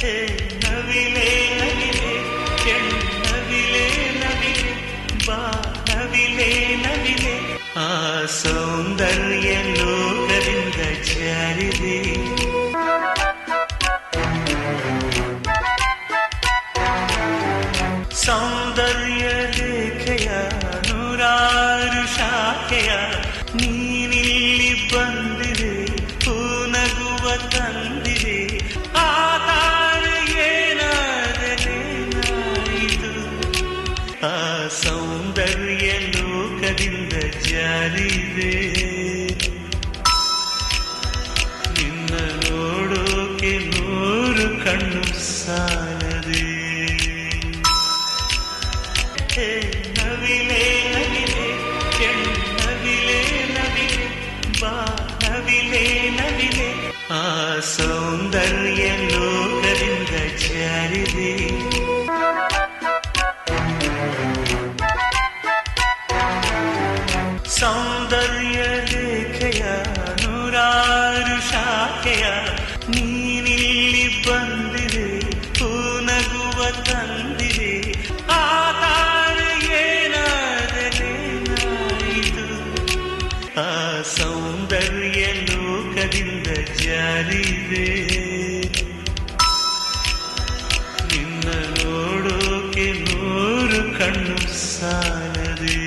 ചെന്നവിലേ നവിലേ ചെന്നവിലേ നവിലേ ബാനവിലേ നവിലേ ആ സൗന്ദര്യ ലോകവിന്ദ ചാരിതേ. സൗന്ദര്യ ലേഖയാ നൂരാരു ശാഖയാ ಸೌಂದರ್ಯ ಲೋಕದಿಂದ ಜಾರಿದೆ ನಿನ್ನ ನೋಡೋಕೆ ನೂರು ಕಣ್ಣು ಸಾಲದೆ ಹೇ ನವಿಲೆ ನವಿಲೆ ಕೆಣ್ಣವಿಲೆ ನವಿಲೆ ಬಾ ನವಿಲೆ ನವಿಲೆ ಆ ಸೌಂದರ್ಯ ಲೋಕದಿಂದ ಜಾರಿದೆ ಸೌಂದರ್ಯ ರೇಖೆಯ ನೂರಾರು ಶಾಖೆಯ ನೀನಿಲ್ಲಿ ಬಂದಿದೆ, ಪೂನಗುವ ತಂದಿದೆ. ಆತಾರ ಏನಾದರೇನಾಯಿತು ಆ ಸೌಂದರ್ಯ ಲೋಕದಿಂದ ಜಾರಿದೆ. ನಿನ್ನ ನೋಡೋಕೆ ನೂರು ಕಣ್ಣು ಸಾಲದೆ.